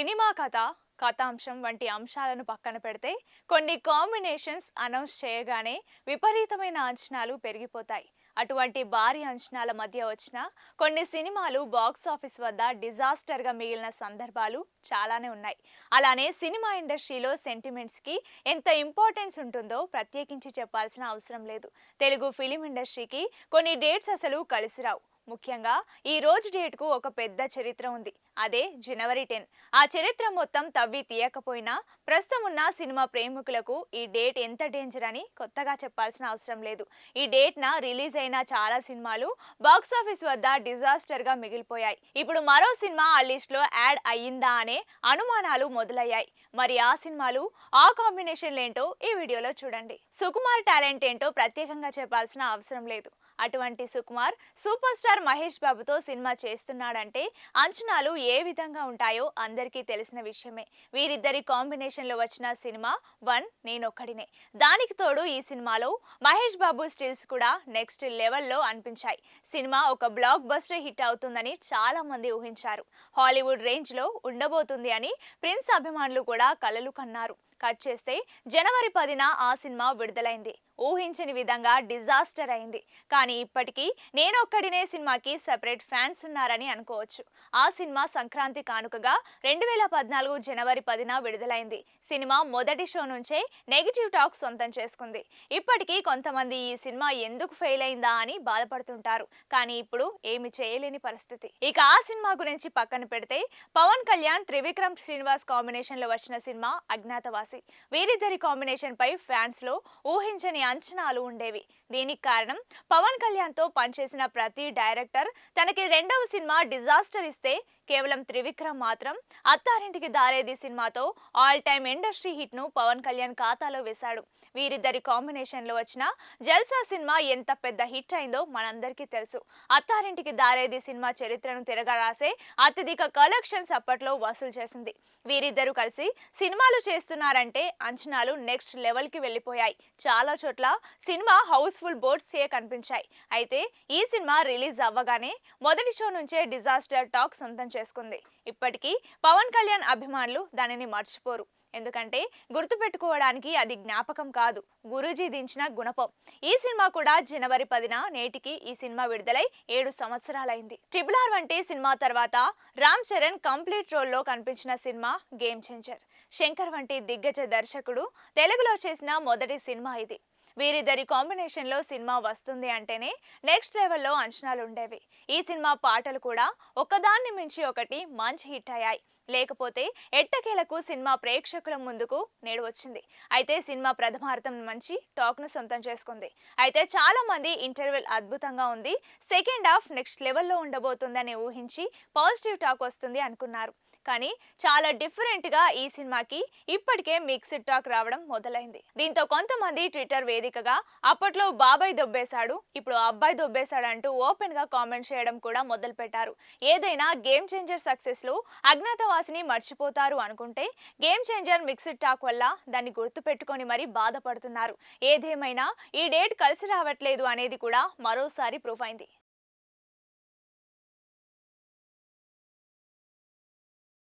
Cinema కథా కథాంశం వంటి అంశాలను పక్కన పెడితే కొన్ని కాంబినేషన్స్ అనౌన్స్ చేయగానే విపరీతమైన అంచనాలు పెరిగిపోతాయి. అటువంటి భారీ అంచనాల మధ్య వచ్చిన కొన్ని సినిమాలు బాక్స్ ఆఫీస్ వద్ద డిజాస్టర్గా మిగిలిన సందర్భాలు చాలానే ఉన్నాయి. అలానే సినిమా ఇండస్ట్రీలో సెంటిమెంట్స్కి ఎంత ఇంపార్టెన్స్ ఉంటుందో ప్రత్యేకించి చెప్పాల్సిన అవసరం లేదు. తెలుగు ఫిలిం ఇండస్ట్రీకి కొన్ని డేట్స్ అసలు కలిసిరావు ముఖ్యంగా ఈ రోజు డేట్కు ఒక పెద్ద చరిత్ర ఉంది. అదే జనవరి టెన్. ఆ చరిత్ర మొత్తం తవ్వి తీయకపోయినా ప్రస్తుతం ఉన్న సినిమా ప్రేమికులకు ఈ డేట్ ఎంత డేంజర్ అని కొత్తగా చెప్పాల్సిన అవసరం లేదు. ఈ డేట్న రిలీజ్ అయిన చాలా సినిమాలు బాక్స్ ఆఫీస్ వద్ద డిజాస్టర్గా మిగిలిపోయాయి. ఇప్పుడు మరో సినిమా ఆ లిస్ట్లో యాడ్ అయ్యిందా అనే అనుమానాలు మొదలయ్యాయి. మరి ఆ సినిమాలు ఆ కాంబినేషన్లు ఏంటో ఈ వీడియోలో చూడండి. సుకుమార్ టాలెంట్ ఏంటో ప్రత్యేకంగా చెప్పాల్సిన అవసరం లేదు. అటువంటి సుకుమార్ సూపర్ స్టార్ మహేష్ బాబుతో సినిమా చేస్తున్నాడంటే అంచనాలు ఏ విధంగా ఉంటాయో అందరికీ తెలిసిన విషయమే. వీరిద్దరి కాంబినేషన్లో వచ్చిన సినిమా వన్ నేనొక్కడినే. దానికి తోడు ఈ సినిమాలో మహేష్ బాబు స్టిల్స్ కూడా నెక్స్ట్ లెవెల్లో అనిపించాయి. సినిమా ఒక బ్లాక్ బస్టర్ హిట్ అవుతుందని చాలా మంది ఊహించారు. హాలీవుడ్ రేంజ్లో ఉండబోతుంది అని ప్రిన్స్ అభిమానులు కూడా కలలు కన్నారు. కట్ చేస్తే జనవరి పదిన ఆ సినిమా విడుదలైంది. ఊహించని విధంగా డిజాస్టర్ అయింది. కానీ ఇప్పటికీ నేనొక్కడినే సినిమాకి సెపరేట్ ఫ్యాన్స్ ఉన్నారని అనుకోవచ్చు. ఆ సినిమా సంక్రాంతి కానుకగా రెండు వేల పద్నాలుగు జనవరి పదిన విడుదలైంది. సినిమా మొదటి షో నుంచే నెగిటివ్ టాక్ సొంతం చేసుకుంది. ఇప్పటికీ కొంతమంది ఈ సినిమా ఎందుకు ఫెయిల్ అయిందా అని బాధపడుతుంటారు. కానీ ఇప్పుడు ఏమి చేయలేని పరిస్థితి. ఇక ఆ సినిమా గురించి పక్కన పెడితే పవన్ కళ్యాణ్ త్రివిక్రమ్ శ్రీనివాస్ కాంబినేషన్లో వచ్చిన సినిమా అజ్ఞాతవాసి. వీరిద్దరి కాంబినేషన్ పై ఫ్యాన్స్లో ఊహించని అంచనాలు ఉండేవి. దీనికి కారణం పవన్ కళ్యాణ్తో పనిచేసిన ప్రతి డైరెక్టర్ తనకి రెండవ సినిమా డిజాస్టర్ ఇస్తే కేవలం త్రివిక్రమ్ మాత్రం అత్తారింటికి దారేది సినిమాతో ఆల్ టైమ్ ఇండస్ట్రీ హిట్ను పవన్ కళ్యాణ్ ఖాతాలో వేశాడు. వీరిద్దరి కాంబినేషన్లో వచ్చిన జల్సా సినిమా ఎంత పెద్ద హిట్ అయిందో మనందరికీ తెలుసు. అత్తారింటికి దారేది సినిమా చరిత్రను తిరగరాసే అత్యధిక కలెక్షన్స్ అప్పట్లో వసూలు చేసింది. వీరిద్దరూ కలిసి సినిమాలు చేస్తున్నారంటే అంచనాలు నెక్స్ట్ లెవెల్కి వెళ్ళిపోయాయి. చాలా చోట్ల సినిమా హౌస్ఫుల్ బోర్డ్స్ చే కనిపించాయి. అయితే ఈ సినిమా రిలీజ్ అవ్వగానే మొదటి షో నుంచే డిజాస్టర్ టాక్ సొంతం చేసుకుంది. ఇప్పటికీ పవన్ కళ్యాణ్ అభిమానులు దానిని మర్చిపోరు. ఎందుకంటే గుర్తుపెట్టుకోవడానికి అది జ్ఞాపకం కాదు గురూజీ దించిన గుణపం. ఈ సినిమా కూడా జనవరి పదిన నేటికి ఈ సినిమా విడుదలై ఏడు సంవత్సరాలైంది. ట్రిపుల్ ఆర్ వంటి సినిమా తర్వాత రామ్ చరణ్ కంప్లీట్ రోల్లో కనిపించిన సినిమా గేమ్ చేంజర్. శంకర్ వంటి దిగ్గజ దర్శకుడు తెలుగులో చేసిన మొదటి సినిమా ఇది. వీరిద్దరి కాంబినేషన్లో సినిమా వస్తుంది అంటేనే నెక్స్ట్ లెవెల్లో అంచనాలు ఉండేవి. ఈ సినిమా పాటలు కూడా ఒకదాన్ని మించి ఒకటి మంచి హిట్ అయ్యాయి. లేకపోతే ఎట్టకేలకు సినిమా ప్రేక్షకుల ముందుకు నేడు వచ్చింది. అయితే సినిమా ప్రథమార్థం మంచి టాక్ను సొంతం చేసుకుంది. అయితే చాలా మంది ఇంటర్వెల్ అద్భుతంగా ఉంది. సెకండ్ హాఫ్ నెక్స్ట్ లెవెల్లో ఉండబోతుందని ఊహించి పాజిటివ్ టాక్ వస్తుంది అనుకున్నారు. కానీ చాలా డిఫరెంట్గా ఈ సినిమాకి ఇప్పటికే మిక్స్డ్ టాక్ రావడం మొదలైంది. దీంతో కొంతమంది ట్విట్టర్ వేదికగా అప్పట్లో బాబాయ్ దొబ్బేశాడు ఇప్పుడు అబ్బాయి దొబ్బేశాడు అంటూ ఓపెన్గా కామెంట్ చేయడం కూడా మొదలు పెట్టారు ఏదైనా గేమ్ చేంజర్ సక్సెస్లో అజ్ఞాతవాసిని మర్చిపోతారు అనుకుంటే గేమ్ చేంజర్ మిక్స్డ్ టాక్ వల్ల దాన్ని గుర్తు పెట్టుకొని మరీ బాధపడుతున్నారు. ఏదేమైనా ఈ డేట్ కలిసి రావట్లేదు అనేది కూడా మరోసారి ప్రూఫ్ అయింది.